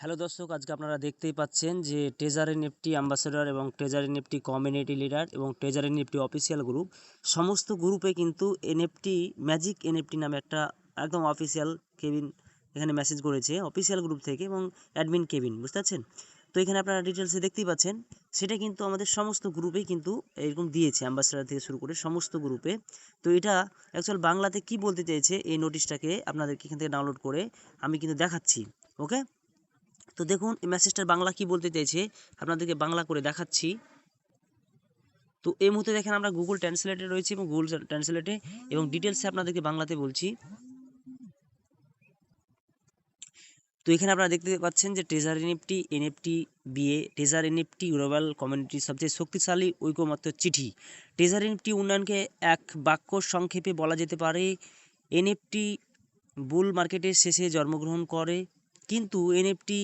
Hello দর্শক, আজকে আপনারা দেখতেই পাচ্ছেন যে ট্রেজারি নিফটি অ্যাম্বাসেডর এবং ট্রেজারি নিফটি কমিউনিটি লিডার এবং ট্রেজারি নিফটি অফিসিয়াল গ্রুপ সমস্ত গ্রুপে কিন্তু এনএফটি ম্যাজিক এনএফটি নামে একটা একদম অফিসিয়াল কেবিন এখানে মেসেজ করেছে অফিসিয়াল গ্রুপ থেকে এবং অ্যাডমিন কেবিন বুঝতে পারছেন? তো এখানে আপনারা ডিটেলসে দেখতেই পাচ্ছেন, সেটা কিন্তু আমাদের সমস্ত গ্রুপেই কিন্তু এরকম দিয়েছে অ্যাম্বাসেডার থেকে শুরু করে সমস্ত গ্রুপে তো এটা অ্যাকচুয়াল বাংলাতে কি বলতে চেয়েছে এই নোটিশটাকে আপনাদেরকে এখান থেকে ডাউনলোড করে আমি কিন্তু দেখাচ্ছি ওকে তো দেখুন, এই মেসেজটার বাংলা কি বলতে চাইছে, আপনাদেরকে বাংলা করে দেখাচ্ছি। তো এই মুহূর্তে দেখেন আমরা গুগল ট্রান্সলেটে রয়েছি এবং গুগল ট্রান্সলেটে এবং ডিটেলসে আপনাদেরকে বাংলাতে বলছি। তো এখানে আপনারা দেখতে পাচ্ছেন যে treasure NFT NFT BA treasure NFT global কমিউনিটির সবচেয়ে শক্তিশালী, ঐকমত্য চিঠি। ট্রেজার এনএফটি উন্নয়নকে এক বাক্য সংক্ষেপে বলা যেতে পারে এনএফটি বুল মার্কেটের শেষে জন্মগ্রহণ করে, কিন্তু এনএফটি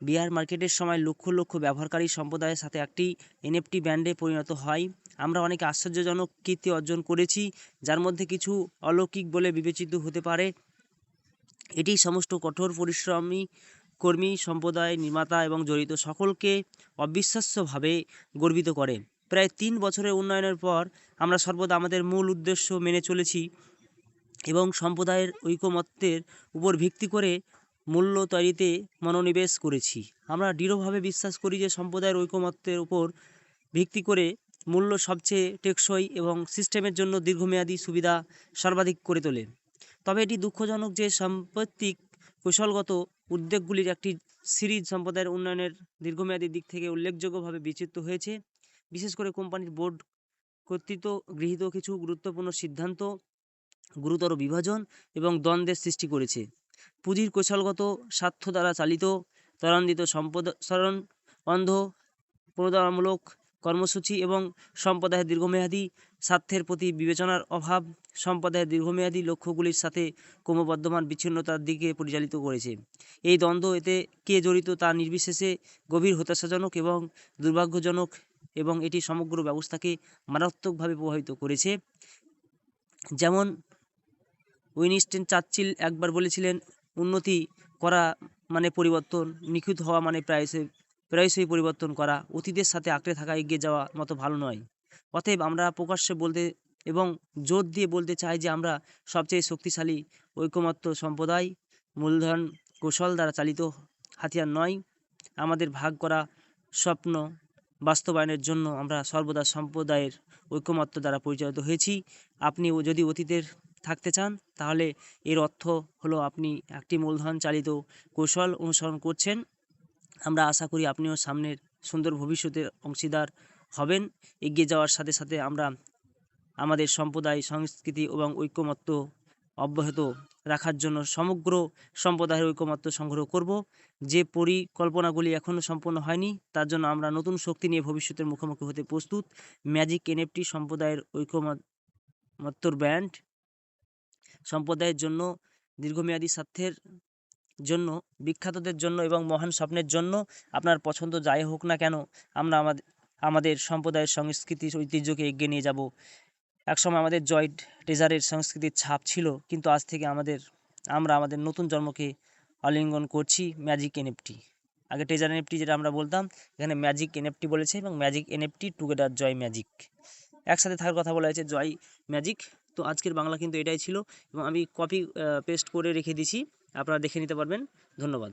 বিয়ার মার্কেটের সময় লক্ষ লক্ষ ব্যবহারকারী সম্প্রদায়ের সাথে একটি এনএফটি ব্যান্ডে পরিণত হয়। আমরা অনেক আশ্চর্যজনক কীর্তি অর্জন করেছি, যার মধ্যে কিছু অলৌকিক বলে বিবেচিত হতে পারে। এটি সমস্ত কঠোর পরিশ্রমী, কর্মী, সম্প্রদায়, নির্মাতা এবং জড়িত সকলকে অবিশ্বাস্যভাবে গর্বিত করে। প্রায় তিন বছরের উন্নয়নের পর আমরা সর্বদা আমাদের মূল উদ্দেশ্য মেনে চলেছি এবং সম্প্রদায়ের ঐকমত্যের উপর ভিত্তি করে মূল্য তৈরিতে মনোনিবেশ করেছি। আমরা দৃঢ়ভাবে বিশ্বাস করি যে সম্প্রদায়ের ঐকমত্যের উপর ভিত্তি করে মূল্য সবচেয়ে টেকসই এবং সিস্টেমের জন্য দীর্ঘমেয়াদী সুবিধা সর্বাধিক করে তোলে। তবে এটি দুঃখজনক যে সাম্প্রতিক কৌশলগত উদ্যোগগুলির একটি সিরিজ সম্প্রদায়ের উন্নয়নের দীর্ঘমেয়াদী দিক থেকে উল্লেখযোগ্যভাবে বিচিত্র হয়েছে। বিশেষ করে কোম্পানির বোর্ড কর্তৃক গৃহীত কিছু গুরুত্বপূর্ণ সিদ্ধান্ত, গুরুতর বিভাজন এবং দ্বন্দ্বের সৃষ্টি করেছে। পুঁজির কৌশলগত স্বার্থ দ্বারা চালিত, ত্বরান্বিত সম্প্রসারণ অন্ধ, প্রণোদনামূলক কর্মসূচি এবং সম্প্রদায়ের দীর্ঘমেয়াদী স্বার্থের প্রতি বিবেচনার অভাব সম্প্রদায়ের দীর্ঘমেয়াদী লক্ষ্যগুলির সাথে ক্রমবর্ধমান বিচ্ছিন্নতার দিকে পরিচালিত করেছে। এই দ্বন্দ্ব এতে কে জড়িত তা নির্বিশেষে গভীর হতাশাজনক এবং দুর্ভাগ্যজনক এবং এটি সমগ্র ব্যবস্থাকে মারাত্মকভাবে প্রভাবিত করেছে। যেমন উইনস্টেন চার্চিল একবার বলেছিলেন উন্নতি করা মানে পরিবর্তন, নিখুঁত হওয়া মানে প্রায়শই প্রায়শই পরিবর্তন করা, অতীতের সাথে আঁকড়ে থাকা এগিয়ে যাওয়া মতো ভালো নয়। অতএব আমরা প্রকাশ্যে বলতে এবং জোর দিয়ে বলতে চাই যে আমরা সবচেয়ে শক্তিশালী, ঐকমত্য সম্প্রদায়, মূলধন কৌশল দ্বারা চালিত হাতিয়ার নয়। আমাদের ভাগ করা স্বপ্ন বাস্তবায়নের জন্য আমরা সর্বদা সম্প্রদায়ের ঐকমত্য দ্বারা পরিচালিত হয়েছি। আপনি যদি অতীতের থাকতে চান, তাহলে এর অর্থ হলো আপনি একটি মূলধন চালিত কৌশল অনুসরণ করছেন। আমরা আশা করি আপনিও সামনের সুন্দর ভবিষ্যতের অংশীদার হবেন। এগিয়ে যাওয়ার সাথে সাথে আমরা আমাদের সম্প্রদায়, সংস্কৃতি এবং ঐকমত্য অব্যাহত রাখার জন্য সমগ্র সম্প্রদায়ের ঐকমত্য সংগ্রহ করব। যে পরিকল্পনাগুলি এখনও সম্পন্ন হয়নি, তার জন্য আমরা নতুন শক্তি নিয়ে ভবিষ্যতের মুখোমুখি হতে প্রস্তুত। ম্যাজিক এনএফটি সম্প্রদায়ের ঐকমত্যর ব্যান্ড সম্প্রদায়ের জন্য, দীর্ঘমেয়াদী স্বার্থের জন্য, বিখ্যাতদের জন্য এবং মহান স্বপ্নের জন্য আপনার পছন্দ যাই হোক না কেন, আমরা আমাদের আমাদের সম্প্রদায়ের সংস্কৃতির ঐতিহ্যকে এগিয়ে নিয়ে যাব। একসময় আমাদের জয় টেজারের সংস্কৃতির ছাপ ছিল, কিন্তু আজ থেকে আমাদের, আমরা আমাদের নতুন জন্মকে আলিঙ্গন করছি ম্যাজিক এনএফটি আগে টেজার এনএফটি যেটা আমরা বলতাম, এখানে ম্যাজিক এনএফটি বলেছে এবং ম্যাজিক এনএফটি টুগেদার জয় ম্যাজিক একসাথে থাকার কথা বলা হয়েছে, জয় ম্যাজিক তো আজকের বাংলা কিন্তু এটাই ছিল এবং আমি কপি পেস্ট করে রেখে দিছি আপনারা দেখে নিতে পারবেন। ধন্যবাদ।